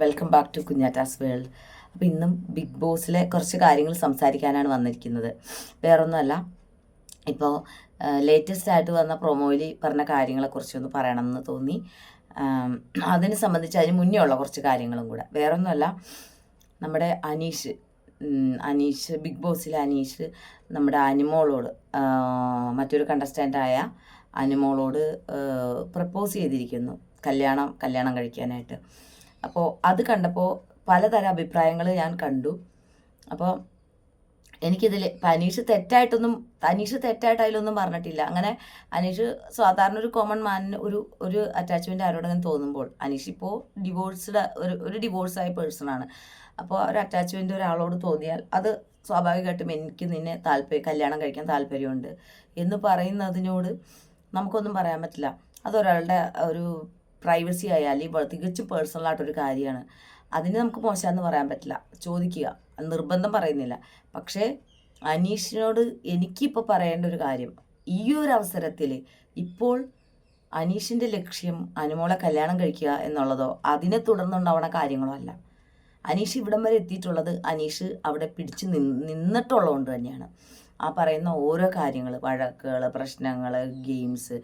Welcome back to Kunjattas world അപ്പോൾ ഇന്നും big ബോസിലെ കുറച്ച് കാര്യങ്ങൾ സംസാരിക്കാനാണ് വന്നിരിക്കുന്നത്. വേറൊന്നുമല്ല ഇപ്പോൾ ലേറ്റസ്റ്റ് ആയിട്ട് വന്ന പ്രൊമോയിൽ പറഞ്ഞ കാര്യങ്ങളെക്കുറിച്ചൊന്ന് പറയണമെന്ന് തോന്നി. അതിനെ സംബന്ധിച്ച് അതിന് മുന്നേ ഉള്ള കുറച്ച് കാര്യങ്ങളും കൂടെ. വേറൊന്നുമല്ല നമ്മുടെ അനീഷ് അനീഷ് ബിഗ് ബോസിലെ അനീഷ് നമ്മുടെ അനിമോളോട് മറ്റൊരു കണ്ടസ്റ്റന്റായ അനിമോളോട് പ്രപ്പോസ് ചെയ്തിരിക്കുന്നു. കല്യാണം കല്യാണം കഴിക്കാനായിട്ട്. അപ്പോൾ അത് കണ്ടപ്പോൾ പലതരം അഭിപ്രായങ്ങൾ ഞാൻ കണ്ടു. അപ്പോൾ എനിക്കിതിൽ അനീഷ് തെറ്റായിട്ടൊന്നും അനീഷ് തെറ്റായിട്ട് അതിലൊന്നും പറഞ്ഞിട്ടില്ല. അങ്ങനെ അനീഷ് സാധാരണ ഒരു കോമൺ മാനിന് ഒരു ഒരു അറ്റാച്ച്മെന്റ് ആരോടെങ്കിലും തോന്നുമ്പോൾ അനീഷ് ഇപ്പോൾ ഡിവോഴ്സ്ഡ് ഒരു ഒരു ഡിവോഴ്സായ പേഴ്സണാണ് അപ്പോൾ ഒരു അറ്റാച്ച്മെന്റ് ഒരാളോട് തോന്നിയാൽ അത് സ്വാഭാവികമായിട്ടും എനിക്ക് നിന്നെ താല്പര്യം കല്യാണം കഴിക്കാൻ താല്പര്യമുണ്ട് എന്ന് പറയുന്നതിനോട് നമുക്കൊന്നും പറയാൻ പറ്റില്ല. അതൊരാളുടെ ഒരു പ്രൈവസി ആയാലും തികച്ചും പേഴ്സണലായിട്ടൊരു കാര്യമാണ്. അതിന് നമുക്ക് മോശമെന്ന് പറയാൻ പറ്റില്ല. ചോദിക്കുക. നിർബന്ധം പറയുന്നില്ല. പക്ഷേ അനീഷിനോട് എനിക്കിപ്പോൾ പറയേണ്ട ഒരു കാര്യം. ഈ ഒരു അവസരത്തിൽ ഇപ്പോൾ അനീഷിന്റെ ലക്ഷ്യം അനുമോളെ കല്യാണം കഴിക്കുക എന്നുള്ളതോ അതിനെ തുടർന്നുണ്ടാവുന്ന കാര്യങ്ങളോ അല്ല. അനീഷ് ഇവിടം വരെ എത്തിയിട്ടുള്ളത് അനീഷ് അവിടെ പിടിച്ച് നിന്ന് നിന്നിട്ടുള്ളതുകൊണ്ട് തന്നെയാണ്. ആ പറയുന്ന ഓരോ കാര്യങ്ങൾ വഴക്കുകൾ പ്രശ്നങ്ങൾ ഗെയിംസ്.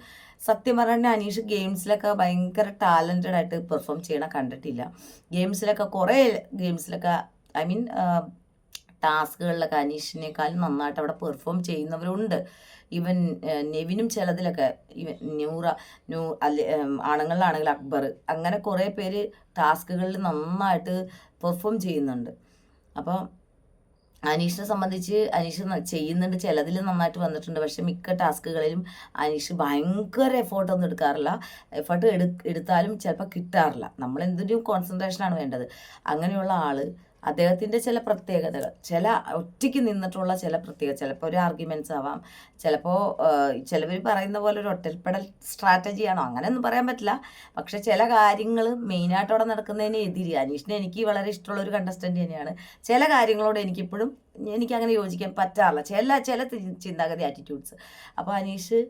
സത്യം പറഞ്ഞാൽ അനീഷ് ഗെയിംസിലൊക്കെ ഭയങ്കര ടാലന്റഡ് ആയിട്ട് പെർഫോം ചെയ്യണ കണ്ടിട്ടില്ല. ഗെയിംസിലൊക്കെ കുറേ ഗെയിംസിലൊക്കെ ഐ മീൻ ടാസ്കുകളിലൊക്കെ അനീഷിനേക്കാളും നന്നായിട്ട് അവിടെ പെർഫോം ചെയ്യുന്നവരുണ്ട്. ഇവൻ നെവിനും ചിലതിലൊക്കെ ഈവൻ ന്യൂറ ന്യൂ അല്ലെ ആണുങ്ങളിലാണെങ്കിൽ അക്ബർ അങ്ങനെ കുറേ പേര് ടാസ്കുകളിൽ നന്നായിട്ട് പെർഫോം ചെയ്യുന്നുണ്ട്. അപ്പോൾ അനീഷിനെ സംബന്ധിച്ച് അനീഷ് ചെയ്യുന്നുണ്ട്. ചിലതിൽ നന്നായിട്ട് വന്നിട്ടുണ്ട്. പക്ഷെ മിക്ക ടാസ്കുകളിലും അനീഷ് ഭയങ്കര എഫേർട്ടൊന്നും എടുക്കാറില്ല. എഫേർട്ട് എടു എടുത്താലും ചിലപ്പോൾ കിട്ടാറില്ല. നമ്മൾ എന്തിനും കോൺസെൻട്രേഷനാണ് വേണ്ടത്. അങ്ങനെയുള്ള ആൾ അദ്ദേഹത്തിന്റെ ചില പ്രത്യേകതകൾ ചില ഒറ്റയ്ക്ക് നിന്നിട്ടുള്ള ചില പ്രത്യേകത ചിലപ്പോൾ ഒരു ആർഗ്യുമെന്റ്സ് ആവാം ചിലപ്പോൾ ചിലവർ പറയുന്ന പോലെ ഒരു ഒറ്റൽപ്പെടൽ സ്ട്രാറ്റജിയാണോ അങ്ങനെയൊന്നും പറയാൻ പറ്റില്ല. പക്ഷെ ചില കാര്യങ്ങൾ മെയിനായിട്ട് അവിടെ നടക്കുന്നതിന് എതിരി അനീഷിനെ എനിക്ക് വളരെ ഇഷ്ടമുള്ള ഒരു കണ്ടസ്റ്റന്റ് തന്നെയാണ്. ചില കാര്യങ്ങളോട് എനിക്കിപ്പോഴും എനിക്ക് അങ്ങനെ യോജിക്കാൻ പറ്റാറില്ല. ചില ചില ചിന്താഗതി ആറ്റിറ്റ്യൂഡ്സ് അപ്പോൾ അനീഷ്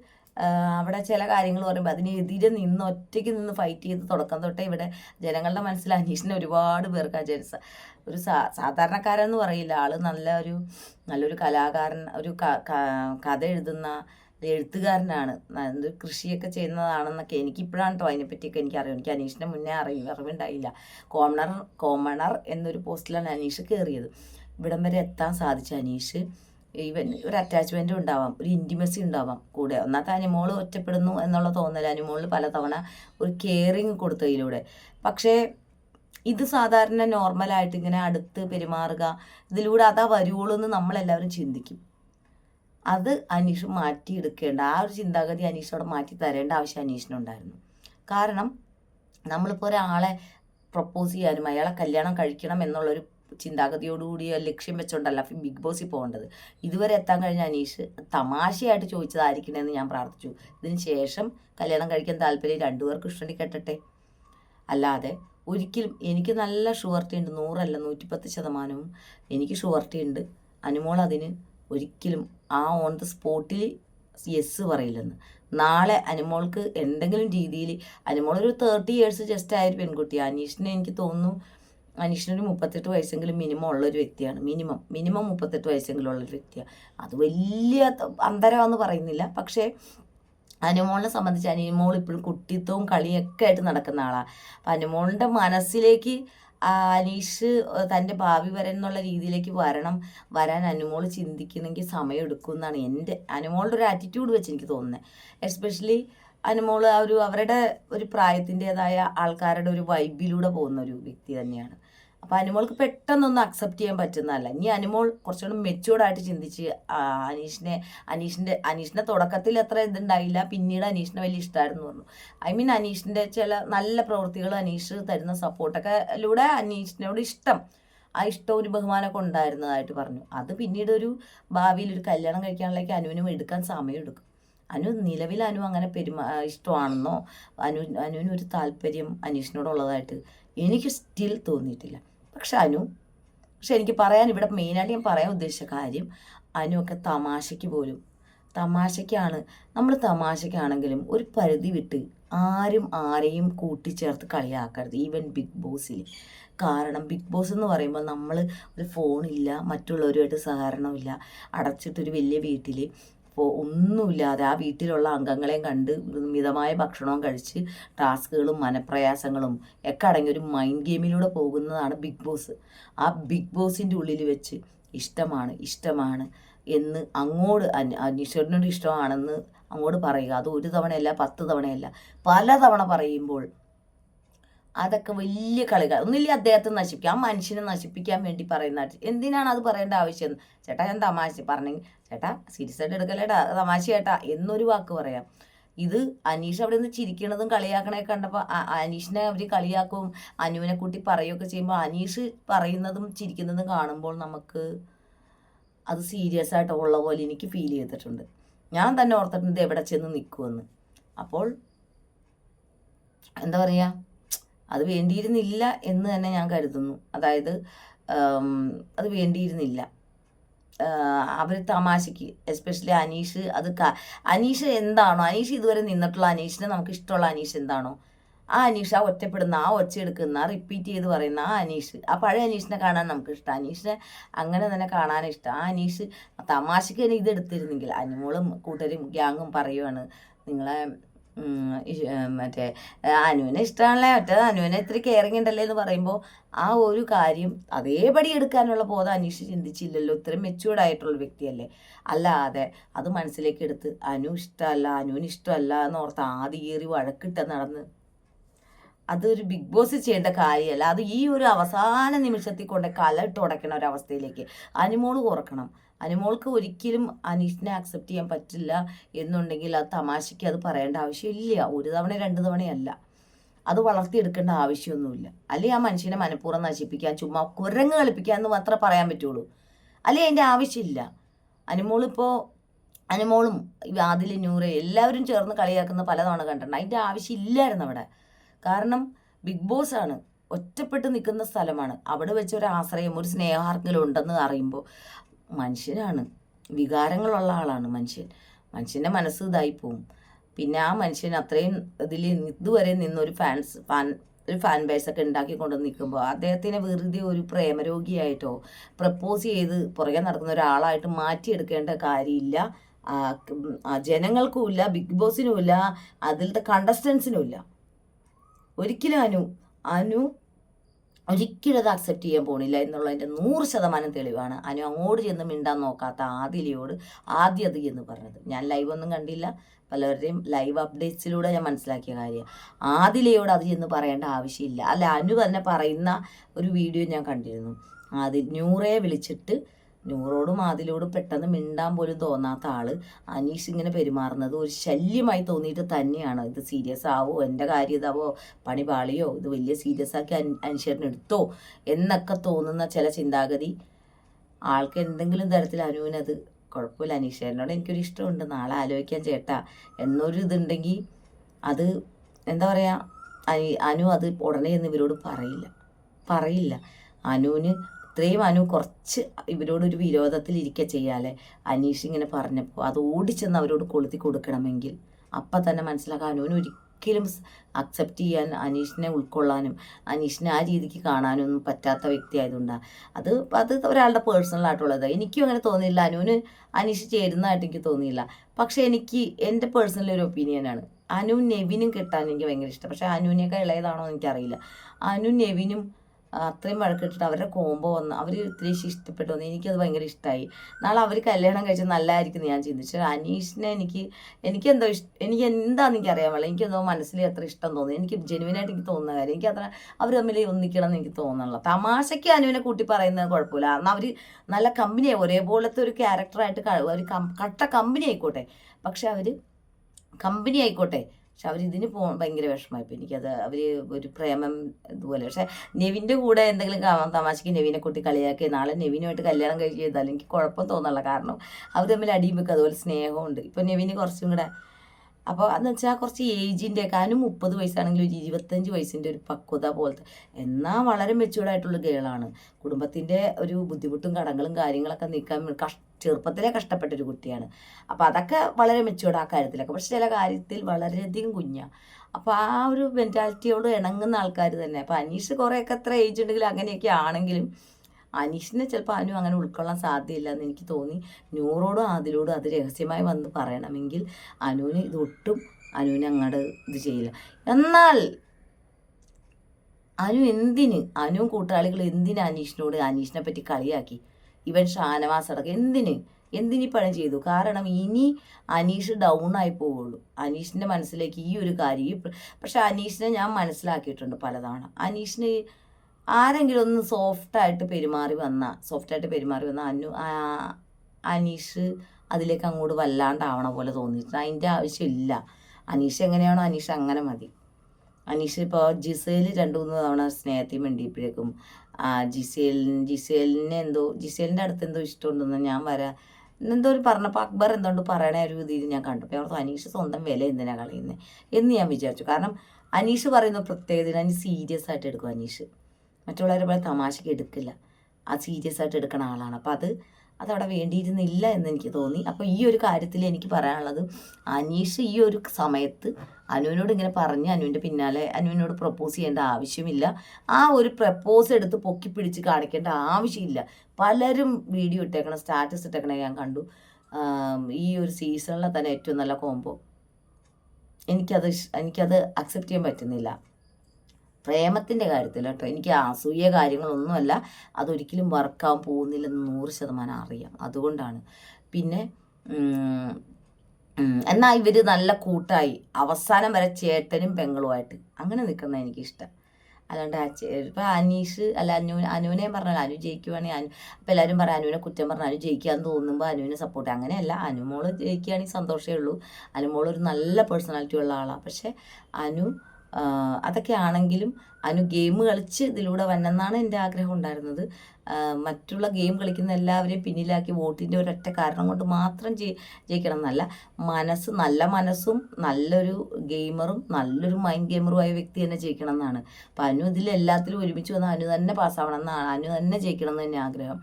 അവിടെ ചില കാര്യങ്ങൾ പറയുമ്പോൾ അതിനെതിരെ നിന്ന് ഒറ്റയ്ക്ക് നിന്ന് ഫൈറ്റ് ചെയ്ത് തുടക്കം തൊട്ടേ ഇവിടെ ജനങ്ങളുടെ മനസ്സിൽ അനീഷിനെ ഒരുപാട് പേർക്ക് അജൻസ ഒരു സാ സാധാരണക്കാരെന്ന് പറയില്ല. ആൾ നല്ല ഒരു നല്ലൊരു കലാകാരൻ ഒരു കഥ എഴുതുന്ന എഴുത്തുകാരനാണ്. കൃഷിയൊക്കെ ചെയ്യുന്നതാണെന്നൊക്കെ എനിക്കിപ്പോഴാണ് കേട്ടോ അതിനെപ്പറ്റിയൊക്കെ എനിക്കറിയാം എനിക്ക് അനീഷിനെ മുന്നേ അറിയില്ല അറിവുണ്ടായില്ല. കോമണർ കോമണർ എന്നൊരു പോസ്റ്റിലാണ് അനീഷ് കയറിയത് ഇവിടം വരെ എത്താൻ സാധിച്ച അനീഷ്. ഈവൻ ഒരു അറ്റാച്ച്മെന്റും ഉണ്ടാവാം ഒരു ഇന്റിമസി ഉണ്ടാവാം കൂടെ. ഒന്നാമത്തെ അനിമോൾ ഒറ്റപ്പെടുന്നു എന്നുള്ള തോന്നൽ അനിമോളിൽ പലതവണ ഒരു കെയറിങ് കൊടുത്തതിലൂടെ. പക്ഷേ ഇത് സാധാരണ നോർമലായിട്ട് ഇങ്ങനെ അടുത്ത് പെരുമാറുക ഇതിലൂടെ അതാ വരുവുള്ളൂ എന്ന് നമ്മളെല്ലാവരും ചിന്തിക്കും. അത് അനീഷ് മാറ്റിയെടുക്കേണ്ട. ആ ഒരു ചിന്താഗതി അനീഷോട് മാറ്റി തരേണ്ട ആവശ്യം അനീഷിനുണ്ടായിരുന്നു കാരണം നമ്മളിപ്പോൾ ഒരാളെ പ്രപ്പോസ് ചെയ്യാനും അയാളെ കല്യാണം കഴിക്കണം എന്നുള്ളൊരു ചിന്താഗതിയോടുകൂടി ലക്ഷ്യം വെച്ചുകൊണ്ടല്ല ബിഗ് ബോസിൽ പോകേണ്ടത്. ഇതുവരെ എത്താൻ കഴിഞ്ഞ അനീഷ് തമാശയായിട്ട് ചോദിച്ചതായിരിക്കണമെന്ന് ഞാൻ പ്രാർത്ഥിച്ചു. ഇതിന് ശേഷം കല്യാണം കഴിക്കാൻ താല്പര്യം രണ്ടുപേർക്ക് ഇഷ്ടണ്ടി കെട്ടട്ടെ. അല്ലാതെ ഒരിക്കലും എനിക്ക് നല്ല ഷുവർട്ടി ഉണ്ട്. നൂറല്ല നൂറ്റിപ്പത്ത് ശതമാനവും എനിക്ക് ഷുവർട്ടി ഉണ്ട്. അനുമോൾ അതിന് ഒരിക്കലും ആ ഓൺ ദ സ്പോട്ടിൽ യെസ് പറയില്ലെന്ന്. നാളെ അനുമോൾക്ക് എന്തെങ്കിലും രീതിയിൽ അനുമോൾ ഒരു തേർട്ടി ഇയേഴ്സ് ജസ്റ്റ് ആയ ഒരു പെൺകുട്ടി. അനീഷിനെ എനിക്ക് തോന്നുന്നു അനീഷിനൊരു മുപ്പത്തെട്ട് വയസ്സെങ്കിലും മിനിമം ഉള്ളൊരു വ്യക്തിയാണ്. മിനിമം മിനിമം മുപ്പത്തെട്ട് വയസ്സെങ്കിലും ഉള്ളൊരു വ്യക്തിയാണ്. അത് വലിയ അന്തരമാണെന്ന് പറയുന്നില്ല. പക്ഷേ അനുമോളിനെ സംബന്ധിച്ച് അനുമോൾ ഇപ്പോഴും കുട്ടിത്വവും കളിയൊക്കെ ആയിട്ട് നടക്കുന്ന ആളാണ് അപ്പം അനുമോളിന്റെ മനസ്സിലേക്ക് അനീഷ് തന്റെ ഭാവി വരൻ എന്നുള്ള രീതിയിലേക്ക് വരണം. വരാൻ അനുമോൾ ചിന്തിക്കണമെങ്കിൽ സമയമെടുക്കും എന്നാണ് എന്റെ അനുമോളുടെ ഒരു ആറ്റിറ്റ്യൂഡ് വെച്ച് എനിക്ക് തോന്നുന്നത് എസ്പെഷ്യലി അനുമോൾ ആ ഒരു അവരുടെ ഒരു പ്രായത്തിന്റെതായ ആൾക്കാരുടെ ഒരു വൈബിലൂടെ പോകുന്ന ഒരു വ്യക്തി തന്നെയാണ്. അപ്പോൾ അനുമോൾക്ക് പെട്ടെന്നൊന്നും അക്സെപ്റ്റ് ചെയ്യാൻ പറ്റുന്നതല്ല. ഇനി അനുമോൾ കുറച്ചുകൂടി മെച്യൂർഡായിട്ട് ചിന്തിച്ച് അനീഷിനെ അനീഷിന്റെ അനീഷിന്റെ തുടക്കത്തിൽ അത്ര ഇതുണ്ടായില്ല. പിന്നീട് അനീഷിനെ വലിയ ഇഷ്ടമായിരുന്നു പറഞ്ഞു. ഐ മീൻ അനീഷിന്റെ ചില നല്ല പ്രവൃത്തികൾ അനീഷ് തരുന്ന സപ്പോർട്ടൊക്കെ ലൂടെ അനീഷിനോട് ഇഷ്ടം. ആ ഇഷ്ടം ഒരു ബഹുമാനമൊക്കെ ഉണ്ടായിരുന്നതായിട്ട് പറഞ്ഞു. അത് പിന്നീട് ഒരു ഭാവിയിൽ ഒരു കല്യാണം കഴിക്കാനുള്ളേക്ക് അനുവിനും എടുക്കാൻ സമയം എടുക്കും. അനു നിലവിൽ അനു അങ്ങനെ പെരുമാ ഇഷ്ടമാണെന്നോ? അനു അനുവിനൊരു താല്പര്യം അനീഷിനോടുള്ളതായിട്ട് എനിക്ക് സ്റ്റിൽ തോന്നിയിട്ടില്ല. പക്ഷെ അനു പക്ഷെ എനിക്ക് പറയാൻ ഇവിടെ മെയിനായിട്ട് ഞാൻ പറയാൻ ഉദ്ദേശിച്ച കാര്യം അനു ഒക്കെ തമാശയ്ക്ക് പോലും തമാശയ്ക്കാണ്. നമ്മൾ തമാശയ്ക്കാണെങ്കിലും ഒരു പരിധി വിട്ട് ആരും ആരെയും കൂട്ടിച്ചേർത്ത് കളിയാക്കരുത് ഈവൻ ബിഗ് ബോസിൽ കാരണം ബിഗ് ബോസ് എന്ന് പറയുമ്പോൾ നമ്മൾ ഒരു ഫോണില്ല മറ്റുള്ളവരുമായിട്ട് സഹകരണമില്ല. അടച്ചിട്ടൊരു വലിയ വീട്ടിൽ ഇപ്പോൾ ഒന്നുമില്ലാതെ ആ വീട്ടിലുള്ള അംഗങ്ങളെയും കണ്ട് മിതമായ ഭക്ഷണവും കഴിച്ച് ടാസ്കുകളും മനപ്രയാസങ്ങളും ഒക്കെ അടങ്ങിയ ഒരു മൈൻഡ് ഗെയിമിലൂടെ പോകുന്നതാണ് ബിഗ് ബോസ് ആ ബിഗ് ബോസിന്റെ ഉള്ളിൽ വെച്ച് ഇഷ്ടമാണ് ഇഷ്ടമാണ് എന്ന് അങ്ങോട്ട് അനീശ്വരനോട് ഇഷ്ടമാണെന്ന് അങ്ങോട്ട് പറയുക. അത് ഒരു തവണയല്ല പത്ത് തവണയല്ല. പല തവണ പറയുമ്പോൾ അതൊക്കെ വലിയ കളികൾ. ഒന്നില്ല അദ്ദേഹത്തെ നശിപ്പിക്കുക ആ മനുഷ്യനെ നശിപ്പിക്കാൻ വേണ്ടി പറയുന്ന എന്തിനാണ് അത് പറയേണ്ട ആവശ്യം? ചേട്ടാ ഞാൻ തമാശ പറഞ്ഞെങ്കിൽ ചേട്ടാ സീരിയസ് ആയിട്ട് എടുക്കലേടാ തമാശ ചേട്ടാ എന്നൊരു വാക്ക് പറയാം. ഇത് അനീഷ് അവിടെ നിന്ന് ചിരിക്കണതും കളിയാക്കണേ കണ്ടപ്പോൾ അനീഷിനെ അവർ കളിയാക്കും അനുവിനെ കൂട്ടി പറയുകയൊക്കെ ചെയ്യുമ്പോൾ അനീഷ് പറയുന്നതും ചിരിക്കുന്നതും കാണുമ്പോൾ നമുക്ക് അത് സീരിയസ് ആയിട്ട് ഉള്ള പോലെ എനിക്ക് ഫീൽ ചെയ്തിട്ടുണ്ട്. ഞാൻ തന്നെ ഓർത്തിട്ടുണ്ട് എവിടെ ചെന്ന് നിൽക്കുമെന്ന് അപ്പോൾ എന്താ പറയുക അത് വേണ്ടിയിരുന്നില്ല എന്ന് തന്നെ ഞാൻ കരുതുന്നു. അതായത് അത് വേണ്ടിയിരുന്നില്ല. അവർ തമാശയ്ക്ക് എസ്പെഷ്യലി അനീഷ് അത് അനീഷ് എന്താണോ അനീഷ് ഇതുവരെ നിന്നിട്ടുള്ള അനീഷിനെ നമുക്ക് ഇഷ്ടമുള്ള അനീഷ് എന്താണോ ആ അനീഷ് ആ ഒറ്റപ്പെടുന്ന ആ ഒച്ച എടുക്കുന്ന റിപ്പീറ്റ് ചെയ്ത് പറയുന്ന ആ അനീഷ് ആ പഴയ അനീഷിനെ കാണാൻ നമുക്ക് ഇഷ്ടം. അനീഷിനെ അങ്ങനെ തന്നെ കാണാൻ ഇഷ്ടം. ആ അനീഷ് തമാശയ്ക്ക് തന്നെ ഇത് എടുത്തിരുന്നെങ്കിൽ അനുമോളും കൂട്ടരും ഗ്യാങ്ങും പറയുവാണ് നിങ്ങളെ മറ്റേ അനുവിനെ ഇഷ്ടമാണല്ലേ മറ്റേ അനുവിനെ ഇത്ര കെയറിങ് ഉണ്ടല്ലേ എന്ന് പറയുമ്പോൾ ആ ഒരു കാര്യം അതേപടി എടുക്കാനുള്ള ബോധം അനീഷ് ചിന്തിച്ചില്ലല്ലോ. ഇത്രയും മെച്യൂർഡ് ആയിട്ടുള്ള വ്യക്തിയല്ലേ. അല്ലാതെ അത് മനസ്സിലേക്ക് എടുത്ത് അനു ഇഷ്ടമല്ല അനുവിന് ഇഷ്ടമല്ല എന്ന് ഓർത്ത് ആദ്യേറി വഴക്കിട്ട് നടന്ന്. അതൊരു ബിഗ് ബോസ് ചെയ്യേണ്ട കാര്യമല്ല. അത് ഈ ഒരു അവസാന നിമിഷത്തിൽ കൊണ്ട് കല ഇട്ട് ഉടയ്ക്കണ ഒരവസ്ഥയിലേക്ക് അനുമോൾ കുറക്കണം. അനുമോൾക്ക് ഒരിക്കലും അനീഷിനെ അക്സെപ്റ്റ് ചെയ്യാൻ പറ്റില്ല എന്നുണ്ടെങ്കിൽ ആ തമാശയ്ക്ക് അത് പറയേണ്ട ആവശ്യമില്ല. ഒരു തവണ രണ്ട് തവണയല്ല. അത് വളർത്തിയെടുക്കേണ്ട ആവശ്യമൊന്നുമില്ല. അല്ലെ ആ മനുഷ്യനെ മനഃപൂർവം നശിപ്പിക്കാൻ ചുമ്മാ കുരങ്ങ് കളിപ്പിക്കാൻ എന്ന് മാത്രമേ പറയാൻ പറ്റുള്ളൂ. അല്ലെ അതിന്റെ ആവശ്യമില്ല. അനുമോളിപ്പോൾ അനുമോളും ആദിൽ നൂറ് എല്ലാവരും ചേർന്ന് കളിയാക്കുന്ന പലതവണ കണ്ടിട്ടുണ്ട്. അതിന്റെ ആവശ്യമില്ലായിരുന്നു അവിടെ. കാരണം ബിഗ് ബോസ് ആണ്. ഒറ്റപ്പെട്ട് നിൽക്കുന്ന സ്ഥലമാണ്. അവിടെ വെച്ച് ഒരു ആശ്രയം ഒരു സ്നേഹാർക്കെങ്കിലും ഉണ്ടെന്ന് അറിയുമ്പോൾ മനുഷ്യനാണ്. വികാരങ്ങളുള്ള ആളാണ് മനുഷ്യൻ. മനുഷ്യന്റെ മനസ്സ് ഇതായി പോവും. പിന്നെ ആ മനുഷ്യൻ അത്രയും ഇതിൽ ഇതുവരെ നിന്നൊരു ഫാൻസ് ഫാൻ ഒരു ഫാൻ ബേസ് ഒക്കെ ഉണ്ടാക്കിക്കൊണ്ട് നിൽക്കുമ്പോൾ അദ്ദേഹത്തിനെ വെറുതെ ഒരു പ്രേമരോഗിയായിട്ടോ പ്രപ്പോസ് ചെയ്ത് പുറകെ നടക്കുന്ന ഒരാളായിട്ട് മാറ്റിയെടുക്കേണ്ട കാര്യമില്ല. ജനങ്ങൾക്കുമില്ല ബിഗ് ബോസിനുമില്ല അതിലത്തെ കണ്ടസ്റ്റൻസിനുമില്ല ഒരിക്കലും അനു അനു ഒരിക്കലും അത് അക്സെപ്റ്റ് ചെയ്യാൻ പോണില്ല എന്നുള്ളതിന്റെ നൂറ് ശതമാനം തെളിവാണ്. അനു അങ്ങോട്ട് ചെന്ന് മിണ്ടാൻ നോക്കാത്ത ആദിലിയോട് ആദ്യ അത് എന്ന് പറഞ്ഞത്. ഞാൻ ലൈവ് ഒന്നും കണ്ടില്ല. പലരുടെയും ലൈവ് അപ്ഡേറ്റ്സിലൂടെ ഞാൻ മനസ്സിലാക്കിയ കാര്യം ആദിലയോട് അത് ചെന്ന് പറയേണ്ട ആവശ്യമില്ല. അല്ല അനു തന്നെ പറയുന്ന ഒരു വീഡിയോ ഞാൻ കണ്ടിരുന്നു. ആദിൽ ന്യൂറയെ വിളിച്ചിട്ട് നൂറോടും അതിലോടും പെട്ടെന്ന് മിണ്ടാൻ പോലും തോന്നാത്ത ആൾ അനീഷ് ഇങ്ങനെ പെരുമാറുന്നത് ഒരു ശല്യമായി തോന്നിയിട്ട് തന്നെയാണ്. ഇത് സീരിയസ് ആവോ? എന്റെ കാര്യം ഇതാവോ? പണി പാളിയോ? ഇത് വലിയ സീരിയസ് ആക്കി അനുശേഷന് എടുത്തോ? എന്നൊക്കെ തോന്നുന്ന ചില ചിന്താഗതി. ആൾക്ക് എന്തെങ്കിലും തരത്തിൽ അനുവിനത് കുഴപ്പമില്ല. അനീഷേരനോട് എനിക്കൊരു ഇഷ്ടമുണ്ട്. നാളെ ആലോചിക്കാൻ ചേട്ടാ. എന്നൊരു ഇതുണ്ടെങ്കിൽ അത് എന്താ പറയുക അനു അത് ഉടനെ എന്ന് ഇവരോട് പറയില്ല. പറയില്ല. അനുവിന് ഇത്രയും അനു കുറച്ച് ഇവരോടൊരു വിരോധത്തിൽ ഇരിക്കുക ചെയ്യാല്ലേ? അനീഷ് ഇങ്ങനെ പറഞ്ഞപ്പോൾ അത് ഓടിച്ചെന്ന് അവരോട് കൊളുത്തി കൊടുക്കണമെങ്കിൽ. അപ്പം തന്നെ മനസ്സിലാക്കാൻ അനുവിന് ഒരിക്കലും അക്സെപ്റ്റ് ചെയ്യാൻ അനീഷിനെ ഉൾക്കൊള്ളാനും അനീഷിനെ ആ രീതിക്ക് കാണാനൊന്നും പറ്റാത്ത വ്യക്തി ആയതുകൊണ്ടാണ് അത് അത് ഒരാളുടെ പേഴ്സണൽ ആയിട്ടുള്ളത്. എനിക്കും അങ്ങനെ തോന്നിയില്ല. അനുവിന് അനീഷ് ചേരുന്നതായിട്ട് എനിക്ക് തോന്നിയില്ല. പക്ഷേ എനിക്ക് എന്റെ പേഴ്സണൽ ഒരു ഒപ്പീനിയനാണ് അനു നെവിനും കിട്ടാൻ എനിക്ക് ഭയങ്കര ഇഷ്ടം. പക്ഷേ അനുവിനേക്കാൾ ഇളയതാണോ എനിക്കറിയില്ല. അനു നെവിനും അത്രയും വഴക്കിട്ടിട്ട് അവരുടെ കോംബോ വന്ന് അവർ ഇത്തിരി ഇഷ്ടപ്പെട്ടു വന്നു എനിക്കത് ഭയങ്കര ഇഷ്ടമായി നാളെ അവർ കല്യാണം കഴിച്ചാൽ നല്ലതായിരിക്കും ഞാൻ ചിന്തിച്ചു. അനീഷിനെ എനിക്ക് എനിക്കെന്തോ ഇഷ്ടം എനിക്ക് എന്താണെന്ന് എനിക്ക് അറിയാൻ പാടില്ല. എനിക്കെന്തോ മനസ്സിൽ അത്ര ഇഷ്ടം തോന്നി. എനിക്ക് ജെനുവിനായിട്ട് എനിക്ക് തോന്നുന്ന കാര്യം എനിക്ക് അത്ര അവർ തമ്മിൽ ഒന്നിക്കണം എന്ന് എനിക്ക് തോന്നുന്നില്ല തമാശയ്ക്ക് അനുവിനെ കൂട്ടി പറയുന്നത് കുഴപ്പമില്ല. എന്നാൽ അവർ നല്ല കമ്പനിയായി ഒരേപോലത്തെ ഒരു ക്യാരക്ടറായിട്ട് ഒരു കട്ട കമ്പനി ആയിക്കോട്ടെ. പക്ഷെ അവർ കമ്പനി ആയിക്കോട്ടെ. പക്ഷെ അവർ ഇതിന് പോ ഭയങ്കര വിഷമമായിപ്പോൾ എനിക്കത് അവർ ഒരു പ്രേമം ഇതുപോലെ. പക്ഷേ നെവിന്റെ കൂടെ എന്തെങ്കിലും തമാശയ്ക്ക് നെവിനെ കൂട്ടി കളിയാക്കി നാളെ നെവിനുമായിട്ട് കല്യാണം കഴിച്ച് ചെയ്താൽ എനിക്ക് കുഴപ്പം തോന്നാനുള്ള കാരണം അവർ തമ്മിൽ അടിയും വെക്കും. അതുപോലെ സ്നേഹമുണ്ട് ഇപ്പോൾ നെവിന് കുറച്ചും കൂടെ അപ്പോൾ എന്ന് വെച്ചാൽ കുറച്ച് ഏജിന്റെ ഒക്കെ അതിന് മുപ്പത് വയസ്സാണെങ്കിൽ ഒരു ഇരുപത്തഞ്ച് വയസ്സിന്റെ ഒരു പക്വത പോലത്തെ. എന്നാൽ വളരെ മെച്യൂർഡ് ആയിട്ടുള്ള ഗേളാണ് കുടുംബത്തിന്റെ ഒരു ബുദ്ധിമുട്ടും കടങ്ങളും കാര്യങ്ങളൊക്കെ നീക്കാൻ കഷ്ട ചെറുപ്പത്തിലെ കഷ്ടപ്പെട്ട ഒരു കുട്ടിയാണ്. അപ്പോൾ അതൊക്കെ വളരെ മെച്യൂർഡ് ആ കാര്യത്തിലൊക്കെ. പക്ഷെ ചില കാര്യത്തിൽ വളരെയധികം കുഞ്ഞാണ് അപ്പോൾ ആ ഒരു മെന്റാലിറ്റിയോട് ഇണങ്ങുന്ന ആൾക്കാർ തന്നെ. അപ്പോൾ അനീഷ് കുറേയൊക്കെ എത്ര ഏജ് ഉണ്ടെങ്കിലും അങ്ങനെയൊക്കെ ആണെങ്കിലും അനീഷിനെ ചിലപ്പോൾ അനു അങ്ങനെ ഉൾക്കൊള്ളാൻ സാധ്യതയില്ല എന്ന് എനിക്ക് തോന്നി. നൂറോടും അതിലോടും അത് രഹസ്യമായി വന്ന് പറയണമെങ്കിൽ അനുവിന് ഇത് ഒട്ടും അനുവിന് അങ്ങോട്ട് ഇത് ചെയ്യില്ല. എന്നാൽ അനു എന്തിന് അനുവും കൂട്ടാളികൾ എന്തിന് അനീഷിനോട് അനീഷിനെ പറ്റി കളിയാക്കി? ഇവൻ ഷാനവാസ് അടക്കം എന്തിന് എന്തിനീ പണി ചെയ്തു? കാരണം ഇനി അനീഷ് ഡൗൺ ആയി പോവുള്ളൂ. അനീഷിന്റെ മനസ്സിലേക്ക് ഈ ഒരു കാര്യം ഈ പക്ഷെ അനീഷിനെ ഞാൻ മനസ്സിലാക്കിയിട്ടുണ്ട് പലതവണ. അനീഷിന് ആരെങ്കിലും ഒന്ന് സോഫ്റ്റായിട്ട് പെരുമാറി വന്ന സോഫ്റ്റായിട്ട് പെരുമാറി വന്ന അനു അനീഷ് അതിലേക്ക് അങ്ങോട്ട് വല്ലാണ്ടാവണ പോലെ തോന്നിയിട്ടുണ്ട്. അതിന്റെ ആവശ്യമില്ല. അനീഷ് എങ്ങനെയാണോ അനീഷ് അങ്ങനെ മതി. അനീഷ് ഇപ്പോൾ ജിസേൽ രണ്ടു മൂന്ന് തവണ സ്നേഹത്തിൽ വേണ്ടിയപ്പോഴേക്കും ജിസേലിന് ജിസേലിനെ എന്തോ ജിസേലിന്റെ അടുത്ത് എന്തോ ഇഷ്ടമുണ്ടെന്ന് ഞാൻ വരാം എന്തോ ഒരു പറഞ്ഞപ്പോൾ അക്ബർ എന്തുകൊണ്ട് പറയണ ഒരു രീതിയിൽ ഞാൻ കണ്ടു. അപ്പോൾ ഞാൻ അനീഷ് സ്വന്തം വില എന്തിനാണ് കളയുന്നത് എന്ന് ഞാൻ വിചാരിച്ചു. കാരണം അനീഷ് പറയുന്ന പ്രത്യേകത അനീഷ് സീരിയസ് ആയിട്ട് എടുക്കും അനീഷ്. മറ്റുള്ളവരെ പോലെ തമാശക്ക് എടുക്കില്ല. ആ സീരിയസ് ആയിട്ട് എടുക്കുന്ന ആളാണ്. അപ്പോൾ അത് അതവിടെ വേണ്ടിയിരുന്നില്ല എന്ന് എനിക്ക് തോന്നി. അപ്പോൾ ഈ ഒരു കാര്യത്തിൽ എനിക്ക് പറയാനുള്ളത് അനീഷ് ഈ ഒരു സമയത്ത് അനുവിനോട് ഇങ്ങനെ പറഞ്ഞ് അനുവിന്റെ പിന്നാലെ അനുവിനോട് പ്രപ്പോസ് ചെയ്യേണ്ട ആവശ്യമില്ല. ആ ഒരു പ്രപ്പോസ് എടുത്ത് പൊക്കി പിടിച്ച് കാണിക്കേണ്ട ആവശ്യമില്ല. പലരും വീഡിയോ ഇട്ടേക്കണം സ്റ്റാറ്റസ് ഇട്ടേക്കണേ ഞാൻ കണ്ടു. ഈ ഒരു സീസണിലെ തന്നെ ഏറ്റവും നല്ല കോംബോ എനിക്കത് എനിക്കത് അക്സെപ്റ്റ് ചെയ്യാൻ പറ്റുന്നില്ല. പ്രേമത്തിന്റെ കാര്യത്തിൽ കേട്ടോ. എനിക്ക് അസൂയ കാര്യങ്ങളൊന്നുമല്ല. അതൊരിക്കലും വർക്കാവാൻ പോകുന്നില്ലെന്ന് നൂറ് ശതമാനം അറിയാം. അതുകൊണ്ടാണ്. പിന്നെ എന്നാൽ ഇവർ നല്ല കൂട്ടായി. അവസാനം വരെ ചേട്ടനും പെങ്ങളുമായിട്ട്. അങ്ങനെ നിൽക്കുന്ന എനിക്കിഷ്ടം. അല്ലാണ്ട് ഇപ്പൊ അനീഷ് അല്ല അനു അനുവിനെ പറഞ്ഞാൽ അനു ജയിക്കുവാണെങ്കിൽ അനു അപ്പം എല്ലാവരും പറയാം അനുവിനെ കുറ്റം പറഞ്ഞാൽ അനു ജയിക്കാന്ന് തോന്നുമ്പോൾ അനുവിനെ സപ്പോർട്ട് അങ്ങനെയല്ല. അനുമോൾ ജയിക്കുകയാണെങ്കിൽ സന്തോഷമേ ഉള്ളൂ. അനുമോൾ ഒരു നല്ല പേഴ്സണാലിറ്റി ഉള്ള ആളാണ് പക്ഷേ അനു അതൊക്കെ ആണെങ്കിലും അനു ഗെയിം കളിച്ച് ഇതിലൂടെ വന്നെന്നാണ് എന്റെ ആഗ്രഹം ഉണ്ടായിരുന്നത്. മറ്റുള്ള ഗെയിം കളിക്കുന്ന എല്ലാവരെയും പിന്നിലാക്കി വോട്ടിന്റെ ഒരൊറ്റ കാരണം കൊണ്ട് മാത്രം ജയി ജയിക്കണം എന്നല്ല മനസ്സ് നല്ല മനസ്സും നല്ലൊരു ഗെയിമറും നല്ലൊരു മൈൻഡ് ഗെയിമറുമായ വ്യക്തി തന്നെ ജയിക്കണം എന്നാണ് അപ്പം അനു ഇതിൽ എല്ലാത്തിലും ഒരുമിച്ച് വന്ന് അനു തന്നെ പാസ്സാവണം എന്നാണ് അനു തന്നെ ജയിക്കണം എന്ന് തന്നെ ആഗ്രഹം.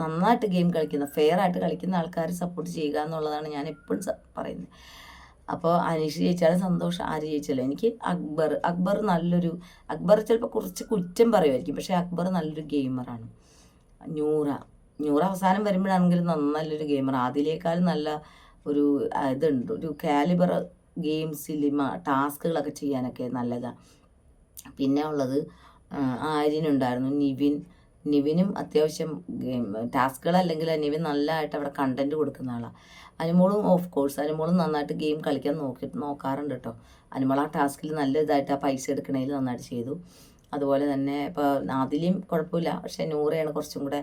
നന്നായിട്ട് ഗെയിം കളിക്കുന്ന ഫെയർ ആയിട്ട് കളിക്കുന്ന ആൾക്കാരെ സപ്പോർട്ട് ചെയ്യുക എന്നുള്ളതാണ് ഞാൻ എപ്പോഴും പറയുന്നത്. അപ്പോൾ അനീഷ് ജയിച്ചാലും സന്തോഷം. ആര് ജയിച്ചാലും. എനിക്ക് അക്ബർ അക്ബർ നല്ലൊരു അക്ബർ ചിലപ്പോൾ കുറച്ച് കുറ്റം പറയുമായിരിക്കും. പക്ഷേ അക്ബർ നല്ലൊരു ഗെയിമറാണ് നൂറ നൂറ അവസാനം വരുമ്പോഴാണെങ്കിലും നല്ലൊരു ഗെയിമർ ആദ്യത്തേക്കാളും നല്ല ഒരു ഇതുണ്ട്. ഒരു കാലിബർ ഗെയിംസിൽ ടാസ്കുകളൊക്കെ ചെയ്യാനൊക്കെ നല്ലതാണ് പിന്നെ ഉള്ളത് ആര്യനുണ്ടായിരുന്നു നിവിൻ. നിവിനും അത്യാവശ്യം ടാസ്കുകൾ അല്ലെങ്കിൽ നിവിൻ നല്ലതായിട്ട് അവിടെ കണ്ടന്റ് കൊടുക്കുന്ന ആളാണ് അനുമോളും ഓഫ് കോഴ്സ് അനുമോളും നന്നായിട്ട് ഗെയിം കളിക്കാൻ നോക്കി നോക്കാറുണ്ട് കേട്ടോ അനുമോൾ ആ ടാസ്കിൽ നല്ല ഇതായിട്ട് ആ പൈസ എടുക്കണേൽ നന്നായിട്ട് ചെയ്തു. അതുപോലെ തന്നെ ഇപ്പോൾ ആദിലിയും കുഴപ്പമില്ല പക്ഷേ നൂറയാണ് കുറച്ചും കൂടെ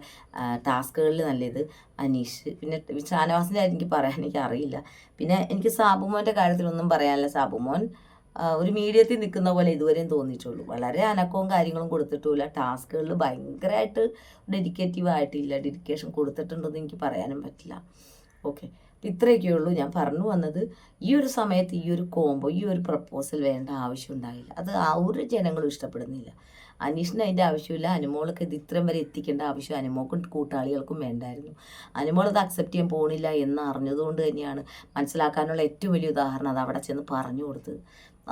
ടാസ്കുകളിൽ നല്ലത് അനീഷ് പിന്നെ ഷാനവാസിന്റെ എനിക്ക് പറയാൻ എനിക്ക് അറിയില്ല പിന്നെ എനിക്ക് സാബുമോന്റെ കാര്യത്തിലൊന്നും പറയാനില്ല. സാബുമോൻ ഒരു മീഡിയത്തിൽ നിൽക്കുന്ന പോലെ ഇതുവരെയും തോന്നിയിട്ടുള്ളൂ. വളരെ അനക്കവും കാര്യങ്ങളും കൊടുത്തിട്ടുമില്ല. ടാസ്കുകളിൽ ഭയങ്കരമായിട്ട് ഡെഡിക്കേറ്റീവ് ആയിട്ടില്ല. ഡെഡിക്കേഷൻ കൊടുത്തിട്ടുണ്ടെന്ന് എനിക്ക് പറയാനും പറ്റില്ല. ഓക്കെ. ഇത്രയൊക്കെ ഉള്ളൂ. ഞാൻ പറഞ്ഞു വന്നത് ഈ ഒരു സമയത്ത് ഈ ഒരു കോംബോ ഈ ഒരു പ്രപ്പോസൽ വേണ്ട ആവശ്യം ഉണ്ടാകില്ല അത് ആ ഒരു ജനങ്ങളും ഇഷ്ടപ്പെടുന്നില്ല. അനീഷിന് അതിന്റെ ആവശ്യമില്ല. അനുമോൾക്ക് ഇത് ഇത്രയും വരെ എത്തിക്കേണ്ട ആവശ്യം അനുമോക്കും കൂട്ടാളികൾക്കും വേണ്ടായിരുന്നു. അനുമോൾ അത് അക്സെപ്റ്റ് ചെയ്യാൻ പോണില്ല എന്ന് അറിഞ്ഞതുകൊണ്ട് തന്നെയാണ് മനസ്സിലാക്കാനുള്ള ഏറ്റവും വലിയ ഉദാഹരണം അത് അവിടെ ചെന്ന് പറഞ്ഞു കൊടുത്തത്.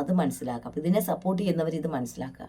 അത് മനസ്സിലാക്കുക അപ്പോൾ ഇതിനെ സപ്പോർട്ട് ചെയ്യുന്നവർ ഇത് മനസ്സിലാക്കുക.